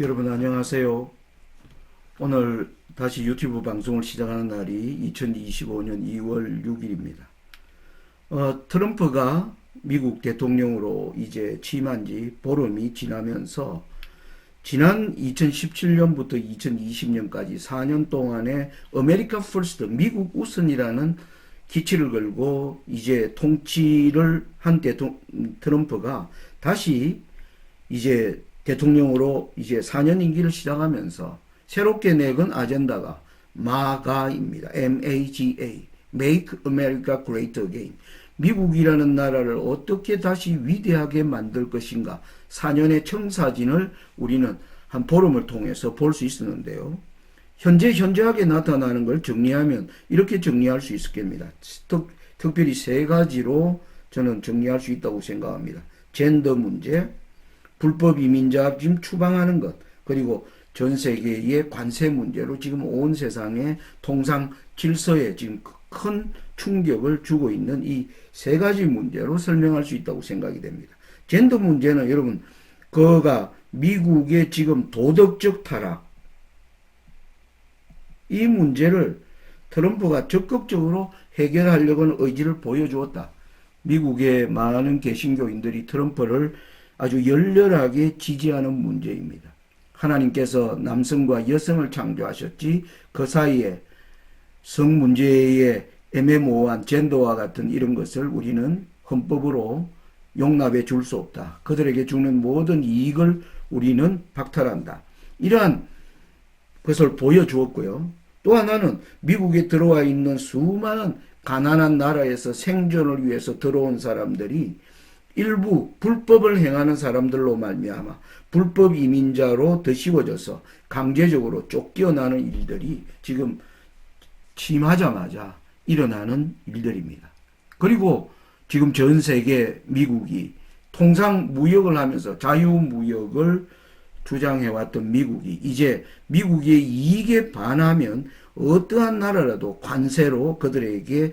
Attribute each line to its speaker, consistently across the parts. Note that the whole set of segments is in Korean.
Speaker 1: 여러분 안녕하세요. 오늘 다시 유튜브 방송을 시작하는 날이 2025년 2월 6일입니다. 어, 트럼프가 미국 대통령으로 이제 취임한 지 보름이 지나면서 지난 2017년부터 2020년까지 4년 동안의 아메리카 퍼스트 미국 우선이라는 기치를 걸고 이제 통치를 한 대통 트럼프가 다시 이제 대통령으로 이제 4년 임기를 시작하면서 새롭게 내건 아젠다가 마가입니다. M-A-G-A. Make America Great Again. 미국이라는 나라를 어떻게 다시 위대하게 만들 것인가. 4년의 청사진을 우리는 한 보름을 통해서 볼 수 있었는데요. 현재 현저하게 나타나는 걸 정리하면 이렇게 정리할 수 있을 겁니다. 특, 특별히 세 가지로 저는 정리할 수 있다고 생각합니다. 젠더 문제, 불법 이민자 지금 추방하는 것, 그리고 전 세계의 관세 문제로 지금 온 세상의 통상 질서에 지금 큰 충격을 주고 있는 이 세 가지 문제로 설명할 수 있다고 생각이 됩니다. 젠더 문제는 여러분, 그가 미국의 지금 도덕적 타락, 이 문제를 트럼프가 적극적으로 해결하려고는 의지를 보여주었다. 미국의 많은 개신교인들이 트럼프를 아주 열렬하게 지지하는 문제입니다. 하나님께서 남성과 여성을 창조하셨지 그 사이에 성 문제의 애매모호한 젠더와 같은 이런 것을 우리는 헌법으로 용납해 줄 수 없다. 그들에게 주는 모든 이익을 우리는 박탈한다. 이러한 것을 보여주었고요. 또 하나는 미국에 들어와 있는 수많은 가난한 나라에서 생존을 위해서 들어온 사람들이 일부 불법을 행하는 사람들로 말미암아 불법 이민자로 드시워져서 강제적으로 쫓겨나는 일들이 지금 침하자마자 일어나는 일들입니다. 그리고 지금 전 세계 미국이 통상 무역을 하면서 자유무역을 주장해왔던 미국이 이제 미국의 이익에 반하면 어떠한 나라라도 관세로 그들에게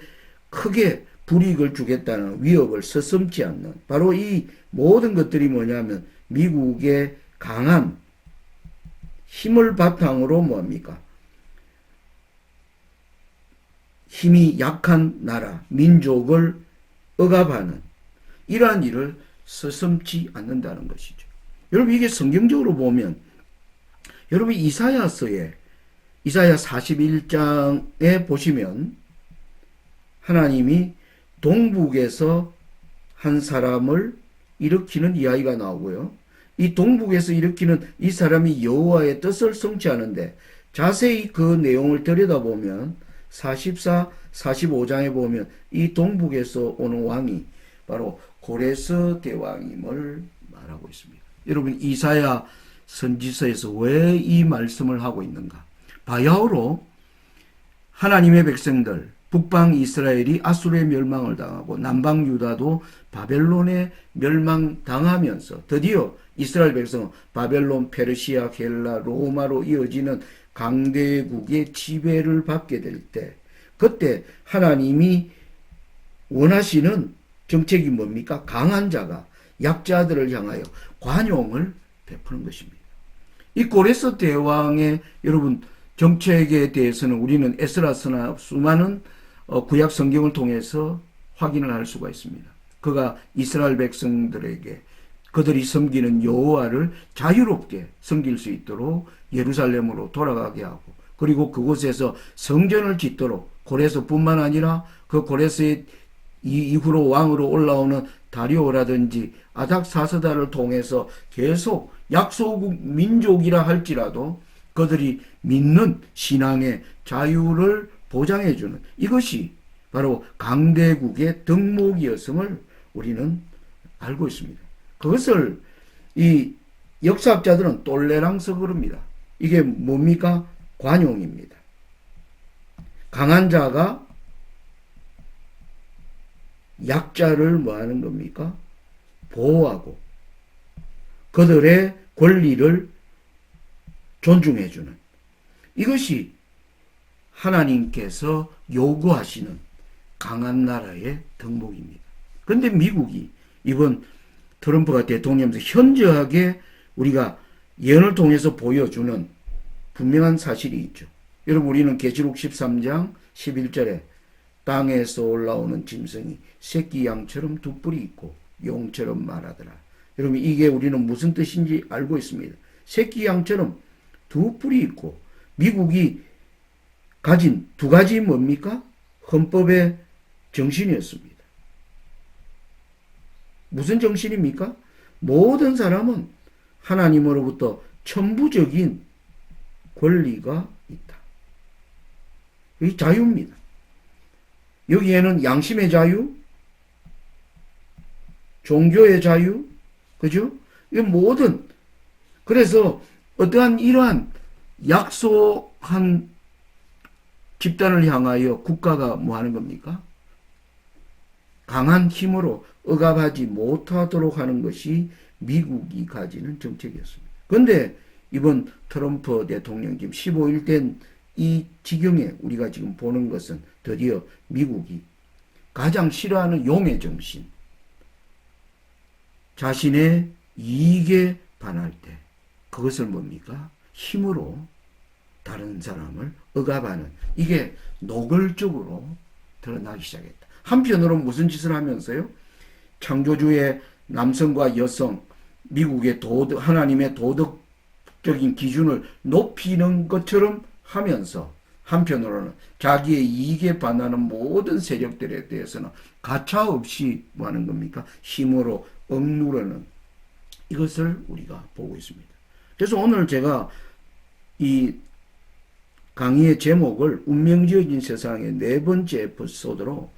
Speaker 1: 크게 불이익을 주겠다는 위협을 서슴지 않는 바로 이 모든 것들이 뭐냐면 미국의 강한 힘을 바탕으로 뭡니까? 힘이 약한 나라, 민족을 억압하는 이러한 일을 서슴지 않는다는 것이죠. 여러분 이게 성경적으로 보면 여러분 이사야서에 이사야 41장에 보시면 하나님이 동북에서 한 사람을 일으키는 이야기가 나오고요. 이 동북에서 일으키는 이 사람이 여호와의 뜻을 성취하는데 자세히 그 내용을 들여다보면 44, 45장에 보면 이 동북에서 오는 왕이 바로 고레스 대왕임을 말하고 있습니다. 여러분 이사야 선지서에서 왜 이 말씀을 하고 있는가? 바야흐로 하나님의 백성들 북방 이스라엘이 아수르의 멸망을 당하고 남방 유다도 바벨론에 멸망 당하면서 드디어 이스라엘 백성은 바벨론, 페르시아, 헬라, 로마로 이어지는 강대국의 지배를 받게 될 때 그때 하나님이 원하시는 정책이 뭡니까? 강한 자가 약자들을 향하여 관용을 베푸는 것입니다. 이 고레스 대왕의 여러분 정책에 대해서는 우리는 에스라스나 수많은 어, 구약 성경을 통해서 확인을 할 수가 있습니다. 그가 이스라엘 백성들에게 그들이 섬기는 여호와를 자유롭게 섬길 수 있도록 예루살렘으로 돌아가게 하고 그리고 그곳에서 성전을 짓도록 고레스뿐만 아니라 그 고레스의 이후로 왕으로 올라오는 다리오라든지 아닥사스다를 통해서 계속 약소국 민족이라 할지라도 그들이 믿는 신앙의 자유를 보장해주는 이것이 바로 강대국의 덕목이었음을 우리는 알고 있습니다. 그것을 이 역사학자들은 똘레랑스 그럽니다. 이게 뭡니까? 관용입니다. 강한 자가 약자를 뭐 하는 겁니까? 보호하고 그들의 권리를 존중해주는 이것이 하나님께서 요구하시는 강한 나라의 덕목입니다. 그런데 미국이 이번 트럼프가 대통령이면서 현저하게 우리가 예언을 통해서 보여주는 분명한 사실이 있죠. 여러분 우리는 계시록 13장 11절에 땅에서 올라오는 짐승이 새끼 양처럼 두 뿔이 있고 용처럼 말하더라. 여러분 이게 우리는 무슨 뜻인지 알고 있습니다. 새끼 양처럼 두 뿔이 있고 미국이 가진 두 가지 뭡니까? 헌법의 정신이었습니다. 무슨 정신입니까? 모든 사람은 하나님으로부터 천부적인 권리가 있다. 이 자유입니다. 여기에는 양심의 자유, 종교의 자유, 그죠? 이 모든 그래서 어떠한 이러한 약속한 집단을 향하여 국가가 뭐 하는 겁니까? 강한 힘으로 억압하지 못하도록 하는 것이 미국이 가지는 정책이었습니다. 그런데 이번 트럼프 대통령 지금 15일 된 이 지경에 우리가 지금 보는 것은 드디어 미국이 가장 싫어하는 용의 정신, 자신의 이익에 반할 때 그것을 뭡니까? 힘으로 다른 사람을 억압하는 이게 노골적으로 드러나기 시작했다. 한편으로 무슨 짓을 하면서요? 창조주의 남성과 여성, 미국의 도덕, 하나님의 도덕적인 기준을 높이는 것처럼 하면서 한편으로는 자기의 이익에 반하는 모든 세력들에 대해서는 가차 없이 뭐 하는 겁니까? 힘으로 억누르는 이것을 우리가 보고 있습니다. 그래서 오늘 제가 이 강의의 제목을 운명지어진 세상의 네 번째 에피소드로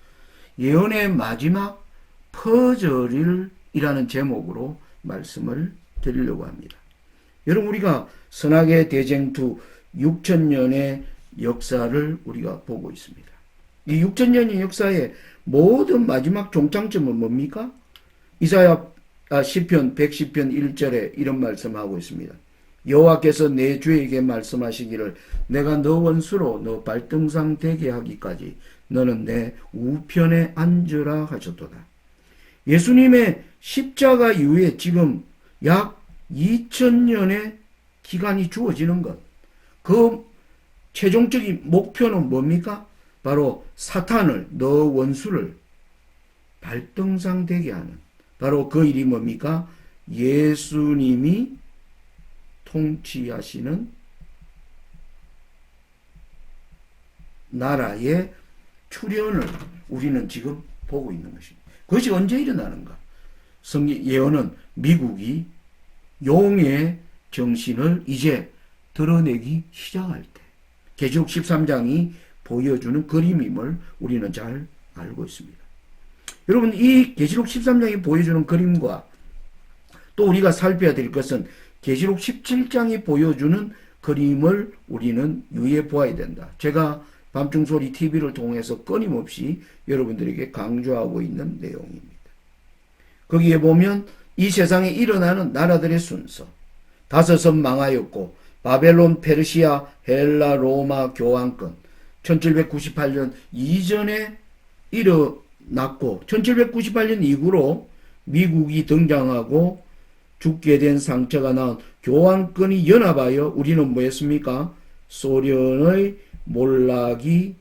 Speaker 1: 예언의 마지막 퍼즐이라는 제목으로 말씀을 드리려고 합니다. 여러분 우리가 선악의 대쟁투 6천년의 역사를 우리가 보고 있습니다. 이 6천년의 역사의 모든 마지막 종착점은 뭡니까? 이사야 아, 시편 110편 1절에 이런 말씀하고 있습니다. 여호와께서 내 주에게 말씀하시기를 내가 너 원수로 너 발등상 되게 하기까지 너는 내 우편에 앉으라 하셨도다. 예수님의 십자가 이후에 지금 약 2000년의 기간이 주어지는 것. 그 최종적인 목표는 뭡니까? 바로 사탄을, 너 원수를 발등상 되게 하는. 바로 그 일이 뭡니까? 예수님이 통치하시는 나라의 출현을 우리는 지금 보고 있는 것입니다. 그것이 언제 일어나는가? 성경 예언은 미국이 용의 정신을 이제 드러내기 시작할 때 계시록 13장이 보여주는 그림임을 우리는 잘 알고 있습니다. 여러분 이 계시록 13장이 보여주는 그림과 또 우리가 살펴야 될 것은 계시록 17장이 보여주는 그림을 우리는 유의해 보아야 된다. 제가 밤중소리 TV를 통해서 끊임없이 여러분들에게 강조하고 있는 내용입니다. 거기에 보면 이 세상에 일어나는 나라들의 순서. 다섯은 망하였고 바벨론, 페르시아, 헬라, 로마 교황권 1798년 이전에 일어났고 1798년 이후로 미국이 등장하고 죽게 된 상처가 나온 교황권이 연합하여 우리는 뭐였습니까? 소련의 몰락이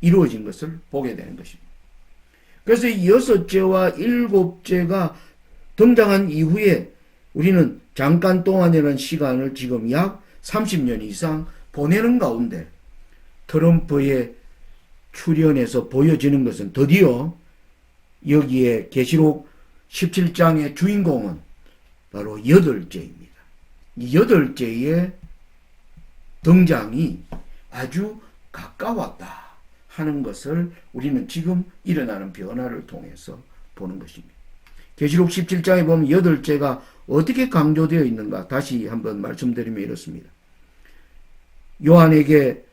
Speaker 1: 이루어진 것을 보게 되는 것입니다. 그래서 이 여섯째와 일곱째가 등장한 이후에 우리는 잠깐 동안이라는 시간을 지금 약 30년 이상 보내는 가운데 트럼프의 출연에서 보여지는 것은 드디어 여기에 계시록 17장의 주인공은 바로 여덟째입니다. 이 여덟째의 등장이 아주 가까웠다 하는 것을 우리는 지금 일어나는 변화를 통해서 보는 것입니다. 계시록 17장에 보면 여덟째가 어떻게 강조되어 있는가 다시 한번 말씀드리면 이렇습니다. 요한에게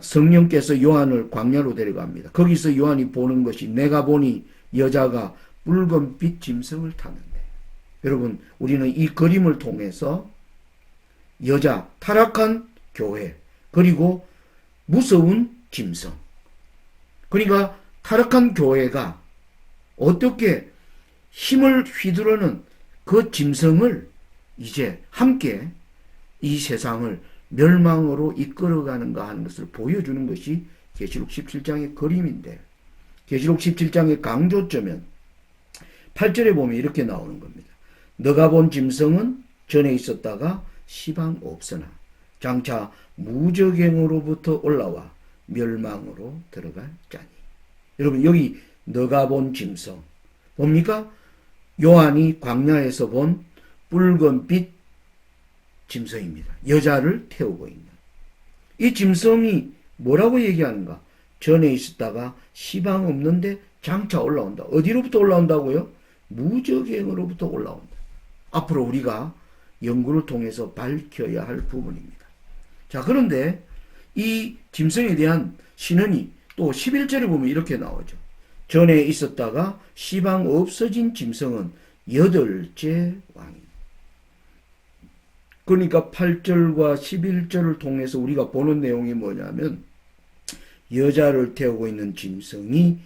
Speaker 1: 성령께서 요한을 광야로 데려갑니다. 거기서 요한이 보는 것이 내가 보니 여자가 붉은 빛 짐승을 타는데 여러분 우리는 이 그림을 통해서 여자 타락한 교회 그리고 무서운 짐승 그러니까 타락한 교회가 어떻게 힘을 휘두르는 그 짐승을 이제 함께 이 세상을 멸망으로 이끌어가는가 하는 것을 보여주는 것이 계시록 17장의 그림인데 계시록 17장의 강조점은 8절에 보면 이렇게 나오는 겁니다. 너가 본 짐승은 전에 있었다가 시방 없으나 장차 무적행으로부터 올라와 멸망으로 들어갈 자니. 여러분 여기 너가 본 짐승 뭡니까? 요한이 광야에서 본 붉은빛 짐승입니다. 여자를 태우고 있는. 이 짐승이 뭐라고 얘기하는가? 전에 있었다가 시방 없는데 장차 올라온다. 어디로부터 올라온다고요? 무적행으로부터 올라온다. 앞으로 우리가 연구를 통해서 밝혀야 할 부분입니다. 자, 그런데 이 짐승에 대한 신언이 또 11절에 보면 이렇게 나오죠. 전에 있었다가 시방 없어진 짐승은 여덟째 왕입니다. 그러니까 8절과 11절을 통해서 우리가 보는 내용이 뭐냐면 여자를 태우고 있는 짐승이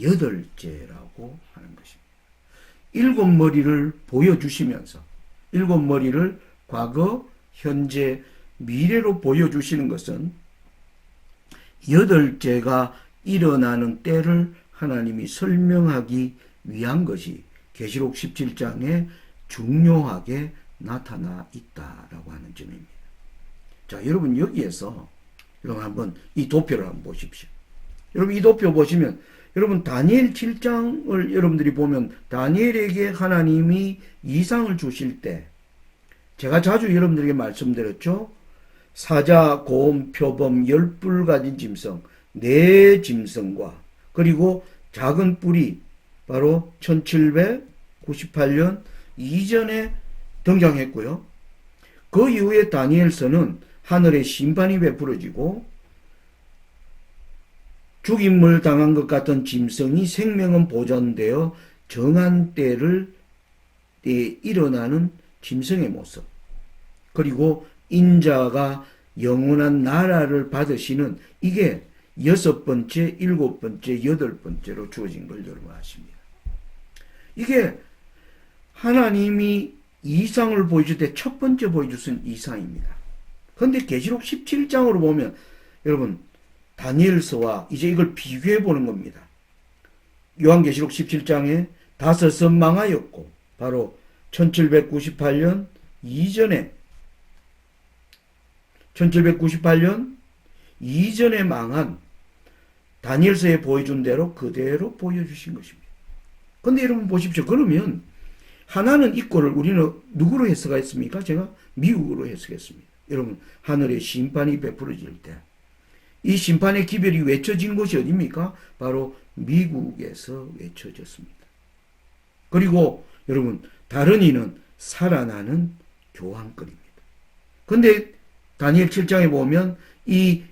Speaker 1: 여덟째라고 하는 것입니다. 일곱 머리를 보여주시면서 일곱 머리를 과거, 현재, 미래로 보여주시는 것은 여덟째가 일어나는 때를 하나님이 설명하기 위한 것이 계시록 17장에 중요하게 나타나 있다라고 하는 점입니다. 자, 여러분 여기에서 여러분 한번 이 도표를 한번 보십시오. 여러분 이 도표 보시면 여러분 다니엘 7장을 여러분들이 보면 다니엘에게 하나님이 이상을 주실 때 제가 자주 여러분들에게 말씀드렸죠. 사자, 고음, 표범, 열뿔 가진 짐승, 네 짐승과 그리고 작은 뿔이 바로 1798년 이전에 등장했고요. 그 이후에 다니엘서는 하늘의 심판이 베풀어지고 죽임을 당한 것 같은 짐승이 생명은 보존되어 정한 때를 때 일어나는 짐승의 모습 그리고 인자가 영원한 나라를 받으시는 이게 여섯 번째, 일곱 번째, 여덟 번째로 주어진 걸 여러분 아십니다. 이게 하나님이 이상을 보여줄 때 첫 번째 보여주신 이상입니다. 그런데 계시록 17장으로 보면 여러분 다니엘서와 이제 이걸 비교해 보는 겁니다. 요한계시록 17장에 다섯은 망하였고 바로 1798년 이전에 1798년 이전에 망한 다니엘서에 보여준 대로 그대로 보여주신 것입니다. 근데 여러분 보십시오. 그러면 하나는 이꼴을 우리는 누구로 해석했습니까? 제가 미국으로 해석했습니다. 여러분 하늘의 심판이 베풀어질 때 이 심판의 기별이 외쳐진 곳이 어디입니까? 바로 미국에서 외쳐졌습니다. 그리고 여러분 다른 이는 살아나는 교황권입니다. 근데 다니엘 7장에 보면 이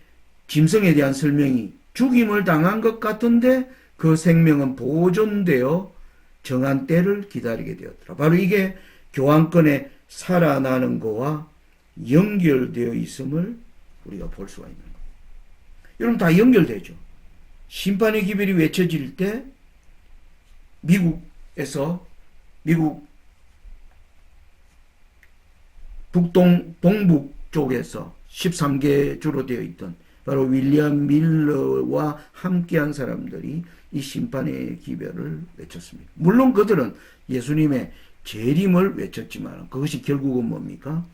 Speaker 1: 짐승에 대한 설명이 죽임을 당한 것 같은데 그 생명은 보존되어 정한 때를 기다리게 되었더라. 바로 이게 교황권에 살아나는 거와 연결되어 있음을 우리가 볼 수가 있는. 여러분 다 연결되죠. 심판의 기별이 외쳐질 때 미국에서 미국 북동 동북 쪽에서 13개 주로 되어 있던 바로 윌리엄 밀러와 함께한 사람들이 이 심판의 기별을 외쳤습니다. 물론 그들은 예수님의 재림을 외쳤지만 그것이 결국은 뭡니까?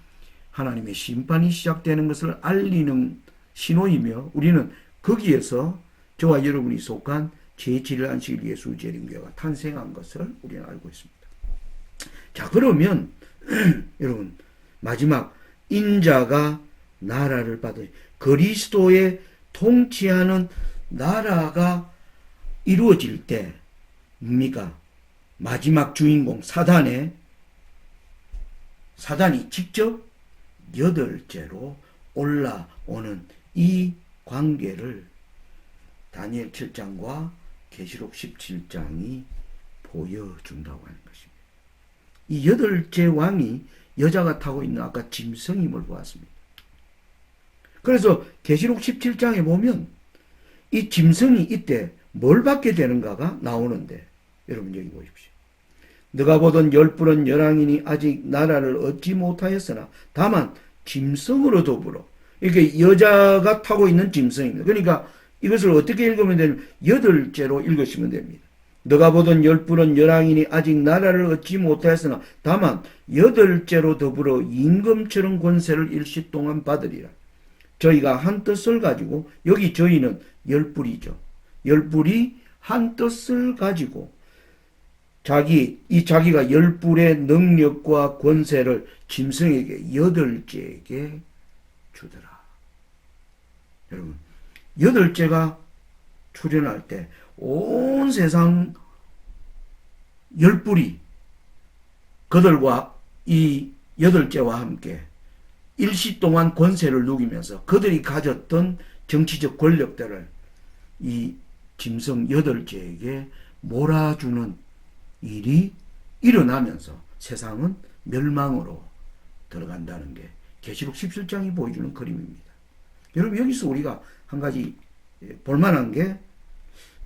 Speaker 1: 하나님의 심판이 시작되는 것을 알리는 신호이며 우리는 거기에서 저와 여러분이 속한 제7안식 예수 재림교회가 탄생한 것을 우리는 알고 있습니다. 자 그러면 여러분 마지막 인자가 나라를 받으 그리스도의 통치하는 나라가 이루어질 때 뭡니까? 마지막 주인공 사단의 사단이 직접 여덟째로 올라오는 이 관계를 다니엘 7장과 계시록 17장이 보여준다고 하는 것입니다. 이 여덟째 왕이 여자가 타고 있는 아까 짐승임을 보았습니다. 그래서 계시록 17장에 보면 이 짐승이 이때 뭘 받게 되는가가 나오는데 여러분 여기 보십시오. 너가 보던 열불은 열왕이니 아직 나라를 얻지 못하였으나 다만 짐승으로 더불어 이렇게 여자가 타고 있는 짐승입니다. 그러니까 이것을 어떻게 읽으면 되냐면 여덟째로 읽으시면 됩니다. 너가 보던 열불은 열왕이니 아직 나라를 얻지 못하였으나 다만 여덟째로 더불어 임금처럼 권세를 일시 동안 받으리라. 저희가 한 뜻을 가지고 여기 저희는 열불이죠. 열불이 한 뜻을 가지고 자기 이 자기가 열불의 능력과 권세를 짐승에게 여덟째에게 주더라. 여러분 여덟째가 출현할 때 온 세상 열불이 그들과 이 여덟째와 함께 일시 동안 권세를 누기면서 그들이 가졌던 정치적 권력들을 이 짐승 여덟째에게 몰아주는 일이 일어나면서 세상은 멸망으로 들어간다는 게 계시록 17장이 보여주는 그림입니다. 여러분 여기서 우리가 한 가지 볼만한 게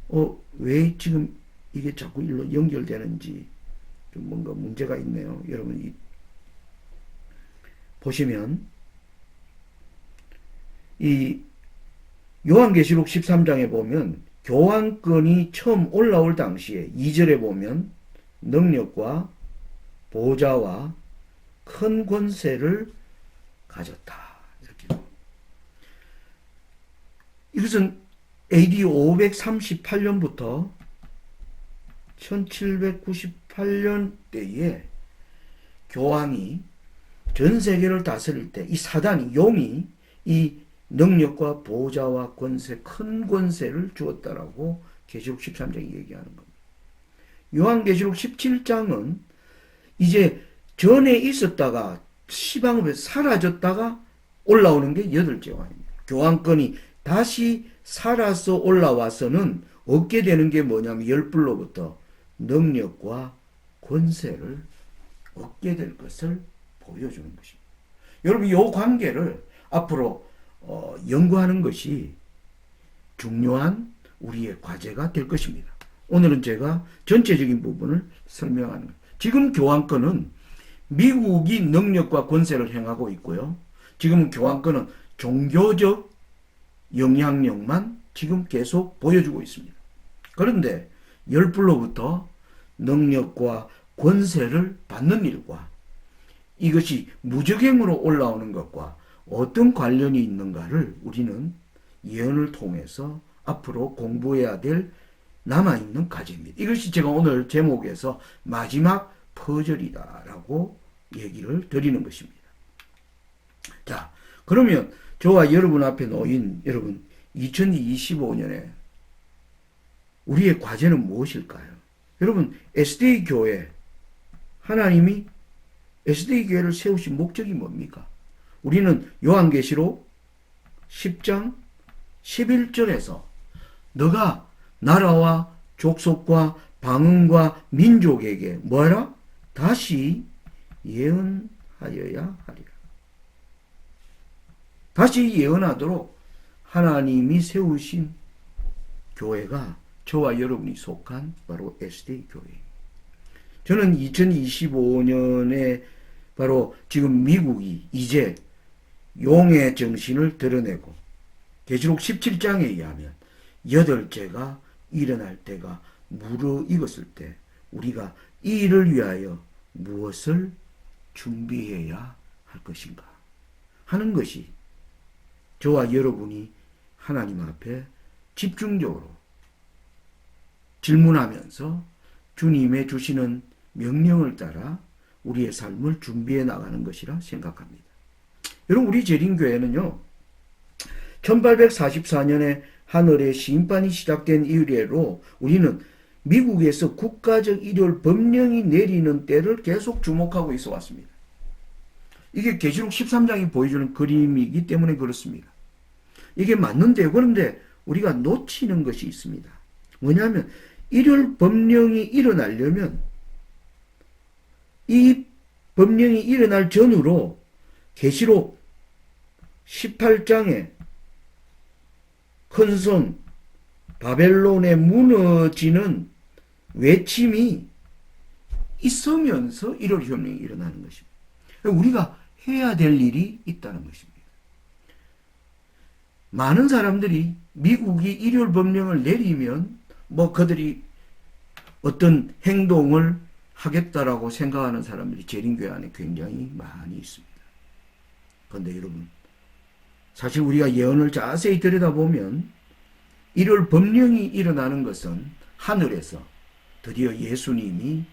Speaker 1: 어, 왜 지금 이게 자꾸 일로 연결되는지 좀 뭔가 문제가 있네요. 여러분 이 보시면 이 요한계시록 13장에 보면 교환권이 처음 올라올 당시에 2절에 보면 능력과 보좌와 큰 권세를 가졌다. 이렇게. 이것은 AD 538년부터 1798년 때에 교황이 전 세계를 다스릴 때 이 사단이 용이 이 능력과 보좌와 권세 큰 권세를 주었다라고 계시록 13장이 얘기하는 겁니다. 요한계시록 17장은 이제 전에 있었다가 시방업에 사라졌다가 올라오는 게 여덟째 왕입니다. 교황권이 다시 살아서 올라와서는 얻게 되는 게 뭐냐면 열불로부터 능력과 권세를 얻게 될 것을 보여주는 것입니다. 여러분 이 관계를 앞으로 어, 연구하는 것이 중요한 우리의 과제가 될 것입니다. 오늘은 제가 전체적인 부분을 설명하는 거예요. 지금 교황권은 미국이 능력과 권세를 행하고 있고요. 지금 교황권은 종교적 영향력만 지금 계속 보여주고 있습니다. 그런데 열불로부터 능력과 권세를 받는 일과 이것이 무적행으로 올라오는 것과 어떤 관련이 있는가를 우리는 예언을 통해서 앞으로 공부해야 될 남아있는 과제입니다. 이것이 제가 오늘 제목에서 마지막 퍼즐이다라고 얘기를 드리는 것입니다. 자, 그러면 저와 여러분 앞에 놓인 여러분 2025년에 우리의 과제는 무엇일까요? 여러분 SDA 교회 하나님이 SDA 교회를 세우신 목적이 뭡니까? 우리는 요한계시록 10장 11절에서 너가 나라와 족속과 방언과 민족에게 뭐라? 다시 예언하여야 하리라. 다시 예언하도록 하나님이 세우신 교회가 저와 여러분이 속한 바로 SD 교회입니다. 저는 2025년에 바로 지금 미국이 이제 용의 정신을 드러내고 계시록 17장에 의하면 여덟째가 일어날 때가 무르익었을 때 우리가 이 일을 위하여 무엇을 준비해야 할 것인가 하는 것이 저와 여러분이 하나님 앞에 집중적으로 질문하면서 주님의 주시는 명령을 따라 우리의 삶을 준비해 나가는 것이라 생각합니다. 여러분 우리 재림교회는요. 1844년에 하늘의 심판이 시작된 이래로 우리는 미국에서 국가적 일요일 법령이 내리는 때를 계속 주목하고 있어 왔습니다. 이게 계시록 13장이 보여주는 그림이기 때문에 그렇습니다. 이게 맞는데 그런데 우리가 놓치는 것이 있습니다. 뭐냐면 일요일 법령이 일어나려면 이 법령이 일어날 전으로 계시록 18장에 큰성 바벨론에 무너지는 외침이 있으면서 1월 혁명이 일어나는 것입니다. 우리가 해야 될 일이 있다는 것입니다. 많은 사람들이 미국이 일요일 법령을 내리면 뭐 그들이 어떤 행동을 하겠다라고 생각하는 사람들이 재림교회 안에 굉장히 많이 있습니다. 그런데 여러분, 사실 우리가 예언을 자세히 들여다보면 일요일 법령이 일어나는 것은 하늘에서 드디어 예수님이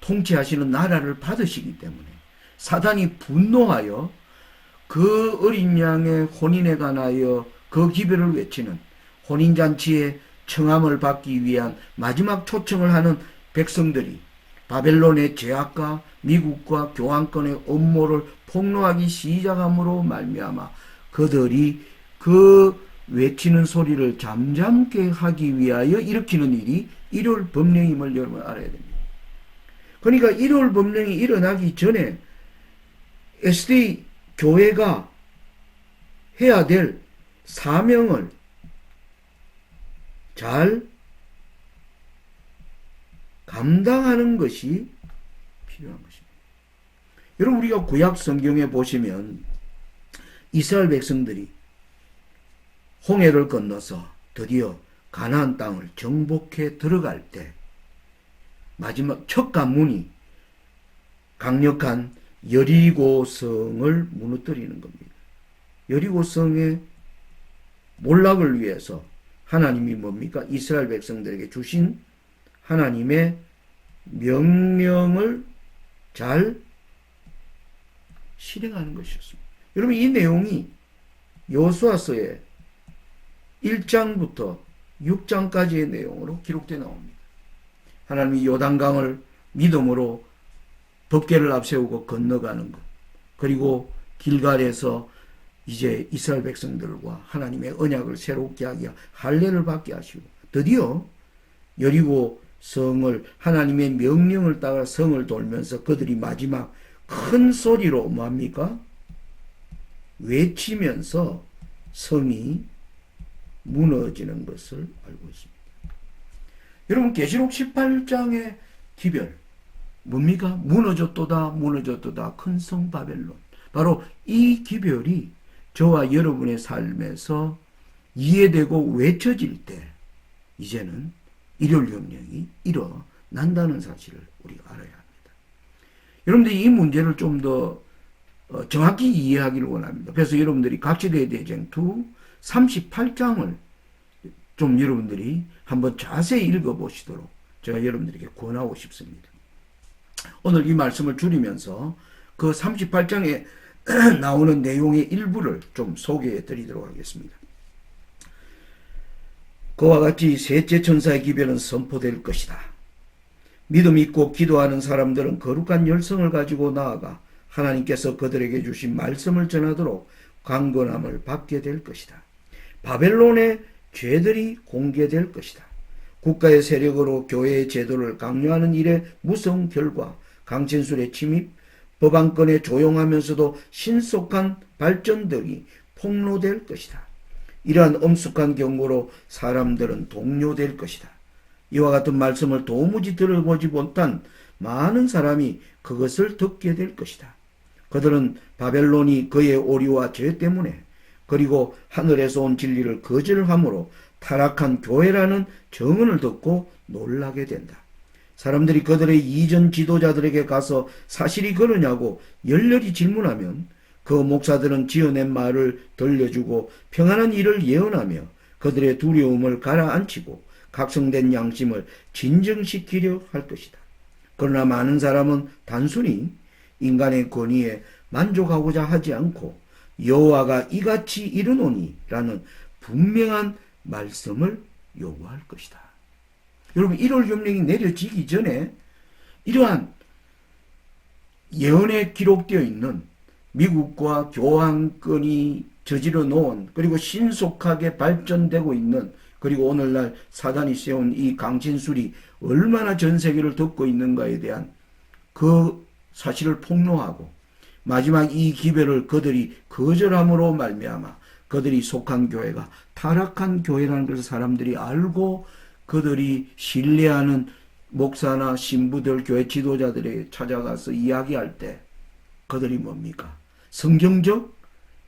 Speaker 1: 통치하시는 나라를 받으시기 때문에 사단이 분노하여 그 어린 양의 혼인에 관하여 그 기별을 외치는 혼인잔치에 청함을 받기 위한 마지막 초청을 하는 백성들이 바벨론의 제약과 미국과 교환권의 음모를 폭로하기 시작함으로 말미암아 그들이 그 외치는 소리를 잠잠케 하기 위하여 일으키는 일이 일월 법령임을 여러분 알아야 됩니다. 그러니까 일월 법령이 일어나기 전에 SD 교회가 해야 될 사명을 잘 감당하는 것이 필요한 것입니다. 여러분 우리가 구약 성경에 보시면 이스라엘 백성들이 홍해를 건너서 드디어 가나안 땅을 정복해 들어갈 때 마지막 첫 관문이 강력한 여리고성을 무너뜨리는 겁니다. 여리고성의 몰락을 위해서 하나님이 뭡니까? 이스라엘 백성들에게 주신 하나님의 명령을 잘 실행하는 것이었습니다. 여러분 이 내용이 여호수아서의 1장부터 6장까지의 내용으로 기록되어 나옵니다. 하나님이 요단강을 믿음으로 법계를 앞세우고 건너가는 것. 그리고 길갈에서 이제 이스라엘 백성들과 하나님의 언약을 새롭게 하게 할례를 받게 하시고 드디어 여리고 성을 하나님의 명령을 따라 성을 돌면서 그들이 마지막 큰 소리로 뭡니까? 외치면서 성이 무너지는 것을 알고 있습니다. 여러분 계시록 18장의 기별 뭡니까? 무너졌도다 무너졌도다 큰 성 바벨론 바로 이 기별이 저와 여러분의 삶에서 이해되고 외쳐질 때 이제는 일요일 혁명이 일어난다는 사실을 우리가 알아야 합니다. 여러분들이 이 문제를 좀더 어, 정확히 이해하기를 원합니다. 그래서 여러분들이 각지대의 대쟁 2 38장을 좀 여러분들이 한번 자세히 읽어보시도록 제가 여러분들에게 권하고 싶습니다. 오늘 이 말씀을 줄이면서 그 38장에 나오는 내용의 일부를 좀 소개해 드리도록 하겠습니다. 그와 같이 셋째 천사의 기별은 선포될 것이다. 믿음 있고 기도하는 사람들은 거룩한 열성을 가지고 나아가 하나님께서 그들에게 주신 말씀을 전하도록 강건함을 받게 될 것이다. 바벨론의 죄들이 공개될 것이다. 국가의 세력으로 교회의 제도를 강요하는 일의 무서운 결과, 강진술의 침입, 법안권에 조용하면서도 신속한 발전들이 폭로될 것이다. 이러한 엄숙한 경고로 사람들은 동료될 것이다. 이와 같은 말씀을 도무지 들어보지 못한 많은 사람이 그것을 듣게 될 것이다. 그들은 바벨론이 그의 오류와 죄 때문에 그리고 하늘에서 온 진리를 거절함으로 타락한 교회라는 정언을 듣고 놀라게 된다. 사람들이 그들의 이전 지도자들에게 가서 사실이 그러냐고 열렬히 질문하면 그 목사들은 지어낸 말을 들려주고 평안한 일을 예언하며 그들의 두려움을 가라앉히고 각성된 양심을 진정시키려 할 것이다. 그러나 많은 사람은 단순히 인간의 권위에 만족하고자 하지 않고 여호와가 이같이 이르노니라는 분명한 말씀을 요구할 것이다. 여러분 1월 혁명이 내려지기 전에 이러한 예언에 기록되어 있는 미국과 교환권이 저지러 놓은 그리고 신속하게 발전되고 있는 그리고 오늘날 사단이 세운 이 강진술이 얼마나 전 세계를 덮고 있는가에 대한 그 사실을 폭로하고 마지막 이 기별을 그들이 거절함으로 말미암아 그들이 속한 교회가 타락한 교회라는 것을 사람들이 알고 그들이 신뢰하는 목사나 신부들 교회 지도자들에게 찾아가서 이야기할 때 그들이 뭡니까? 성경적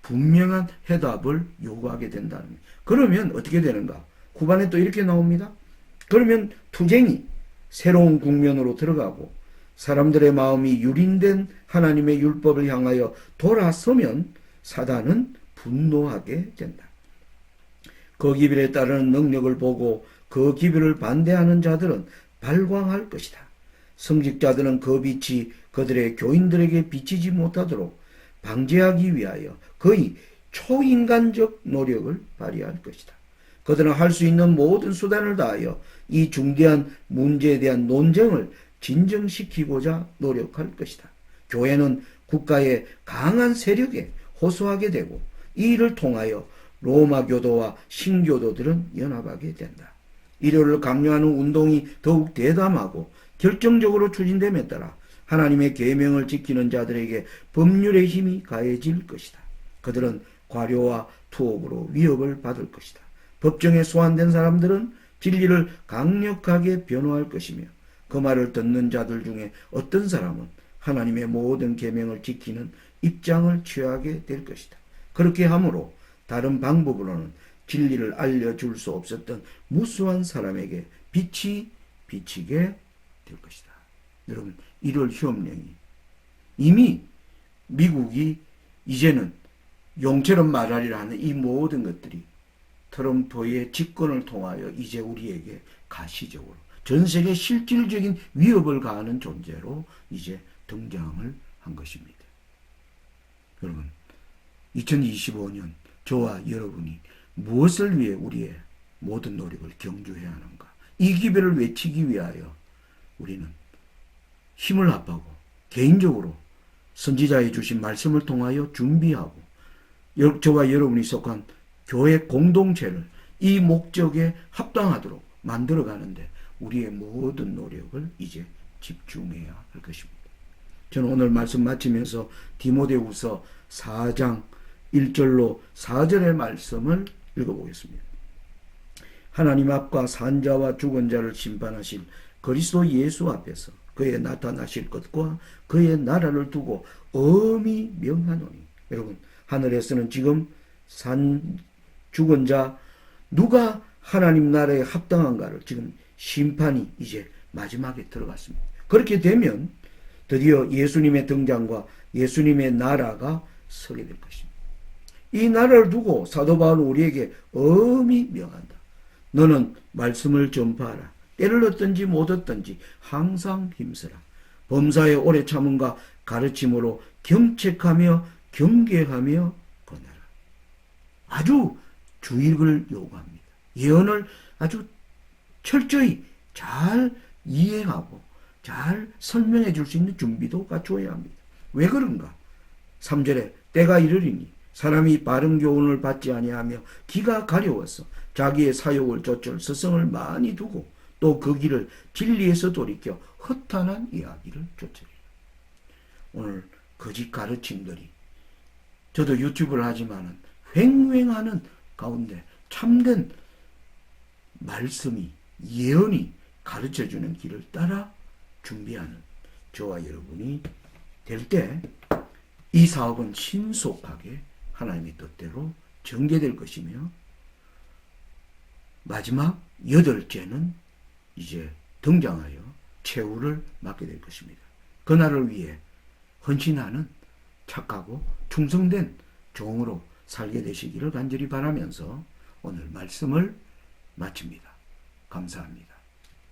Speaker 1: 분명한 해답을 요구하게 된다는 거예요. 그러면 어떻게 되는가? 후반에 또 이렇게 나옵니다. 그러면 투쟁이 새로운 국면으로 들어가고 사람들의 마음이 유린된 하나님의 율법을 향하여 돌아서면 사단은 분노하게 된다. 그 기별에 따르는 능력을 보고 그 기별을 반대하는 자들은 발광할 것이다. 성직자들은 그 빛이 그들의 교인들에게 비치지 못하도록 방지하기 위하여 거의 초인간적 노력을 발휘할 것이다. 그들은 할 수 있는 모든 수단을 다하여 이 중대한 문제에 대한 논쟁을 진정시키고자 노력할 것이다. 교회는 국가의 강한 세력에 호소하게 되고 이 일을 통하여 로마 교도와 신교도들은 연합하게 된다. 이를 강요하는 운동이 더욱 대담하고 결정적으로 추진됨에 따라 하나님의 계명을 지키는 자들에게 법률의 힘이 가해질 것이다. 그들은 과료와 투옥으로 위협을 받을 것이다. 법정에 소환된 사람들은 진리를 강력하게 변호할 것이며 그 말을 듣는 자들 중에 어떤 사람은 하나님의 모든 계명을 지키는 입장을 취하게 될 것이다. 그렇게 함으로 다른 방법으로는 진리를 알려줄 수 없었던 무수한 사람에게 빛이 비치게 될 것이다. 여러분, 1월 휴업령이 이미 미국이 이제는 용처럼 말하리라 하는 이 모든 것들이 트럼프의 집권을 통하여 이제 우리에게 가시적으로 전 세계 실질적인 위협을 가하는 존재로 이제 등장을 한 것입니다. 여러분, 2025년 저와 여러분이 무엇을 위해 우리의 모든 노력을 경주해야 하는가? 이 기별을 외치기 위하여 우리는 힘을 합하고 개인적으로 선지자의 주신 말씀을 통하여 준비하고 여- 저와 여러분이 속한 교회 공동체를 이 목적에 합당하도록 만들어 가는데 우리의 모든 노력을 이제 집중해야 할 것입니다. 저는 오늘 말씀 마치면서 디모데후서 4장 1절로 4절의 말씀을 읽어보겠습니다. 하나님 앞과 산자와 죽은 자를 심판하실 그리스도 예수 앞에서 그의 나타나실 것과 그의 나라를 두고 엄히 명하노니 여러분 하늘에서는 지금 산 죽은 자 누가 하나님 나라에 합당한가를 지금 심판이 이제 마지막에 들어갔습니다. 그렇게 되면 드디어 예수님의 등장과 예수님의 나라가 서게 될 것입니다. 이 나라를 두고 사도 바울은 우리에게 엄히 명한다. 너는 말씀을 전파하라. 때를 얻든지 못 얻든지 항상 힘쓰라. 범사에 오래 참음과 가르침으로 경책하며 경계하며 권하라. 아주 주의를 요구합니다. 예언을 아주 철저히 잘 이해하고 잘 설명해 줄 수 있는 준비도 갖추어야 합니다. 왜 그런가? 3절에 때가 이르리니 사람이 바른 교훈을 받지 아니하며 기가 가려워서 자기의 사욕을 좇을 스승을 많이 두고 또 그 길을 진리에서 돌이켜 허탄한 이야기를 쫓으리라. 오늘 거짓 가르침들이 저도 유튜브를 하지만은 횡행하는 가운데 참된 말씀이 예언이 가르쳐 주는 길을 따라 준비하는 저와 여러분이 될 때 이 사업은 신속하게 하나님의 뜻대로 전개될 것이며 마지막 여덟째는 이제 등장하여 최후를 맞게 될 것입니다. 그날을 위해 헌신하는 착하고 충성된 종으로 살게 되시기를 간절히 바라면서 오늘 말씀을 마칩니다. 감사합니다.